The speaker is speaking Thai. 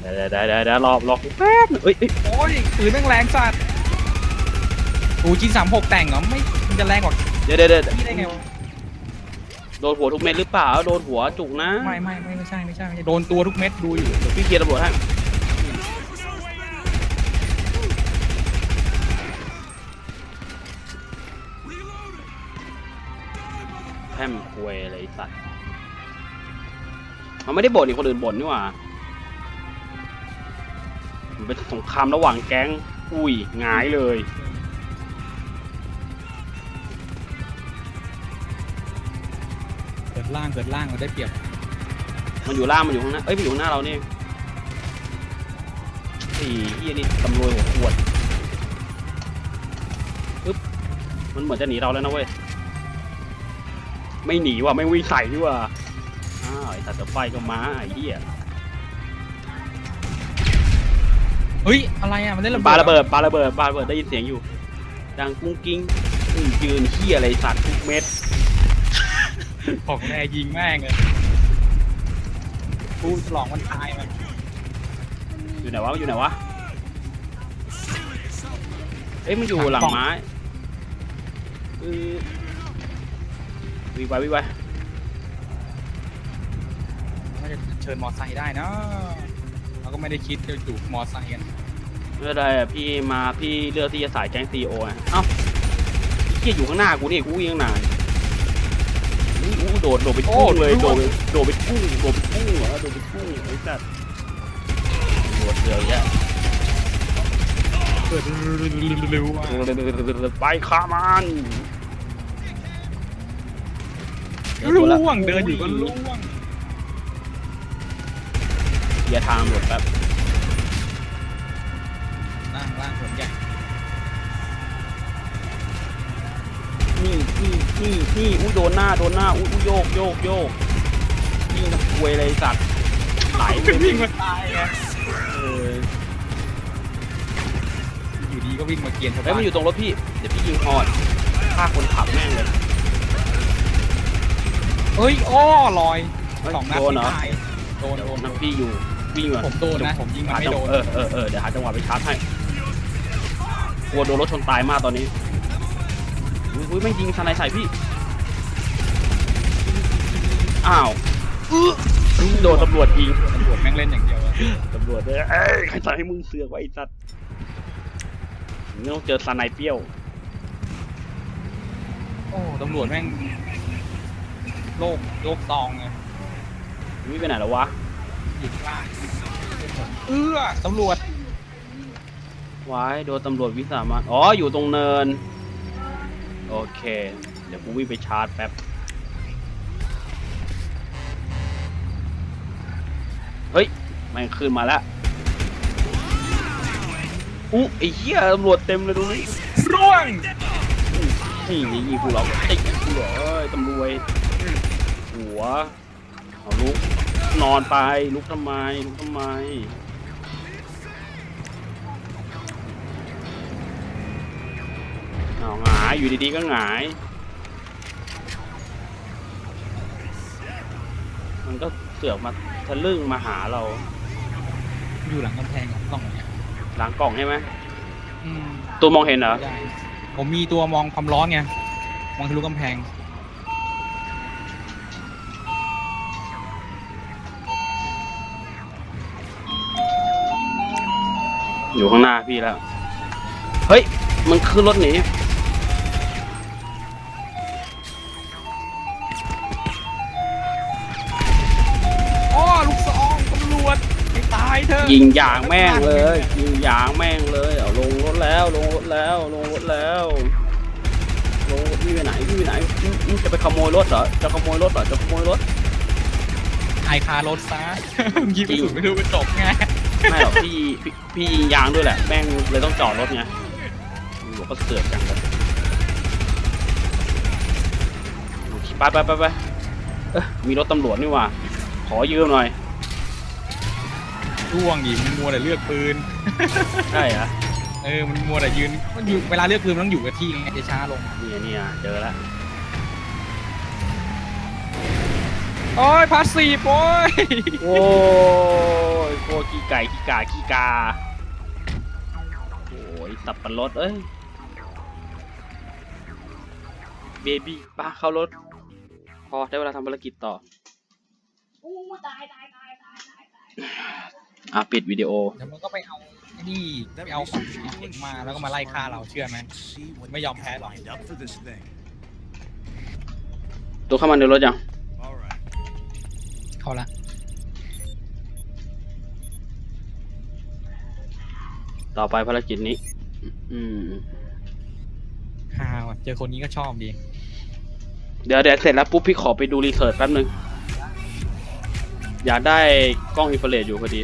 เดี๋ยวเดี๋ยวเดี๋ยวเดี๋ยวรอรอแป๊บนึงเอ้ยเอ้ยโอ้ยปืนแม่งแรงสัตว์กูจีสามหกแต่งเหรอไม่มันจะแรงกว่าเดี๋ยวเดี๋ยวเดี๋ยวพี่ได้ไงวะโดนหัวทุกเม็ดหรือเปล่า โดนหัวจุกนะไม่ไม่ไม่ไม่ใช่ไม่ใช่ไม่ใช่โดนตัวทุกเม็ดดูอยู่เดี๋ยวพี่เคลียร์ตำรวจให้แพร่มควยอะไรไอ้สัตว์ มันไม่ได้บ่นนี่คนอื่นบ่นนี่หว่า มันเป็นสงครามระหว่างแก๊ง อุ้ยหงายเลย เกิดล่างเกิดล่างเราได้เปรียบมันอยู่ล่างมันอยู่ข้างหน้า เอ้ยมันอยู่ข้างหน้าเรานี่ไอ้เฮียนี่ตำรวจหัวขวดปึ๊บ มันเหมือนจะหนีเราแล้วนะเว้ย ไม่หนีว่ะไม่วิ่งใส่ดีกว่า อ้าวไอ้สัตว์จะไฟก็มาไอ้เหี้ยเฮ้ย อะไรอะ มันเล่นระปาเบิดระเบิดปาระเบิดปาระเบิดได้ยินเสียงอยู่ ดังกุ้งกิ้งอืมยืนเหี้ยอะไรสัตว์ทุกเม็ดของแรยิงแม่งเลยกูฉลองวันตายมันอยู่ไหนวะอยู่ไหนวะเอ้ยมันอยู่หลังไม้เออวิ่งไปวิ่งไป ว่าจะเชิญมอไซค์ได้นะเราก็ไม่ได้คิดจะอยู่มอไซค์กันไม่เป็นไรอะพี่มาพี่เลือกที่จะสายแก๊งซีโออะเอ้าพี่เกียอยู่ข้างหน้ากูนี่กูวิ่งข้างหน้าอู้อู้โดดโดดไปกุ้งเลยโดดไปโดดไปกุ้งโดดไปกุ้งเหรอโดดไปกุ้งไอ้สัตว์โดดเดือยแยะเกิดเร็วๆอะไปขามันล่วงเดินอยู่ก็ล่วง เคลียร์ทางหมดแป๊บล่างล่างผมใหญ่นี่นี่นี่นี่อู้โดนหน้าโดนหน้าอู้อู้โยกโยกโยกนี่นะควยอะไรสัตว์ไหลไปวิ่งมาตายไงเอออยู่ดีก็วิ่งมาเกียนชาวเฮ้ยบ้ามันนอยู่ตรงรถพี่ เดี๋ยวพี่ยิงฮอดฆ่าคนขับแม่งเลยเฮ้ยอ้อลอยเฮ้ยสองนัดโดนเหรอไม่ตายโดนเดี๋ยวโดนนั่นพี่อยู่ วิ่งก่อนผมโดนนะผมยิงมันหาไม่จังโดน เออเออเออเดี๋ยวหาจังหวะไปชาร์จให้กลัวโดนรถชนตายมากตอนนี้อุ้ยอุ้ยไม่งยิงสไนใส่พี่ อ้าวอื้อโดนตำรวจยิงตำรวจแม่งเล่นอย่างเดียวอะตำรวจเลยเอ้ยใครสั่งให้มึงเสือกไว้ไอ้สัตว์มึงต้องเจอสไนเปรี้ยวโอ้ตำรวจแม่งโลกโลกซองไงวิ่งไปไหนแล้ววะอยู่ข้างล่าง เอื้อตำรวจวายโดนตำรวจวิสามันอ๋อ อยู่ตรงเนิน โอเค เดี๋ยวกูวิ่งไปชาร์จแป๊บ เฮ้ยแม่งขึ้นมาแล้วอุ๊ไอ้เหี้ยตำรวจเต็มเลยตรงนี้ร่วงนี่นี่ยิงกูเหรอติกูเหรอเอ้ยตำรวจหัวเอาลุก นอนไป ลุกทำไม ลุกทำไม เอาหงาย อยู่ดีๆก็หงาย มันก็เสือกมาทะลึ่งมาหาเรา อยู่หลังกำแพงของกล้องเนี่ยหลังกล่องใช่ไหม อืมตัวมองเห็นเหรอ ได้ผมมีตัวมองความร้อนไง มองทะลุกำแพง อยู่ข้างหน้าพี่แล้ว เฮ้ย มันขึ้นรถหนีอ้อลูกซองตำรวจให้ตายเถอะยิงยางแม่งเลย ยิงยางแม่งเลย เอาลงรถแล้ว ลงรถแล้ว ลงรถแล้ว ลงรถพี่ไปไหนพี่ไปไหนอื้ออื้อจะไปขโมยรถเหรอ จะขโมยรถเหรอ จะขโมยรถ ไอคารถซะยิงไปสุดไม่รู้ไปจบไง ไม่หรอกพี่พี่พี่ยิงยางด้วยแหละแม่งเลยต้องจอดรถไงหัวก็เสือกจังเลยไปไปไปไปเอ้ยมีรถตำรวจนี่หว่า ขอยืมหน่อย ร่วงดิมันมัวแต่เลือกปืน ใช่เหรอ เออ มันมัวแต่ยืน มันอยู่เวลาเลือกปืนมันต้องอยู่กับที่ไงจะช้าลงเนี่ยเนี่ยเจอแล้ว โอ้ยพาสซีฟโอ้ยโอ้ยโคตรขี้ไก่ขี้กาขี้กาโอ้ยสับปะรดเอ้ยเบบี้ป้าเข้ารถ พอได้เวลาทำภารกิจต่ออู้ตายตายตายตายตายตายอะปิดวิดีโอ เดี๋ยวมันก็ไปเอาไอ้นี่ไปเอาของเด็กมาแล้วก็มาไล่ฆ่าเราเชื่อไหม ไม่ยอมแพ้หรอก Lined up for this thing. ตัวเข้ามาในรถยัง ต่อไปภารกิจนี้ อืมฮาว่ะเจอคนนี้ก็ชอบดี เดี๋ยวเดี๋ยวเสร็จแล้วปุ๊บพี่ขอไปดูรีเสิร์ชแป๊บนึง อยากได้กล้องอินฟราเรดอยู่พอดี